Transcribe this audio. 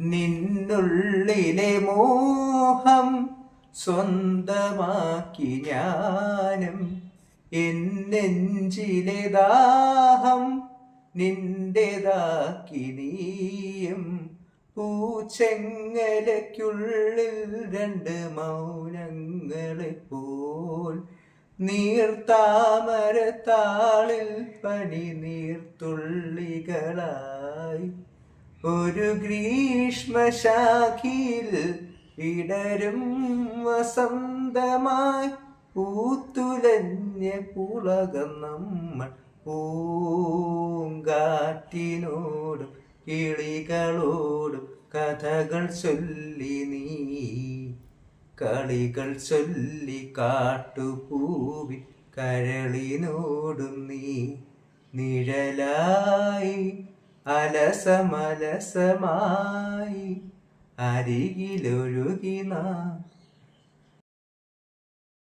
നിന്നുള്ളിലെ മോഹം സ്വന്തമാക്കി ഞാനും. എന്നെഞ്ചിലെ ദാഹം നിന്റേതാക്കി നീയും. പൂച്ചെങ്ങലയ്ക്കുള്ളിൽ രണ്ട് മൗനങ്ങളെ പോൽ നീർത്താമരത്താളിൽ പനി നീർത്തുള്ളികളായി ഒരു ഗ്രീഷ്മശാഖിയിൽ വിടരും വസന്തമായി പൂത്തുലഞ്ഞ പുളകം നമ്മൾ പൂങ്കാറ്റിനോടും കിളികളോടും കഥകൾ ചൊല്ലി നീ. കളികൾ ചൊല്ലി കാട്ടുപൂവി കരളിനോടും നീ. നിഴലായി അലസമലസമായി അരികിലൊഴുകി നാം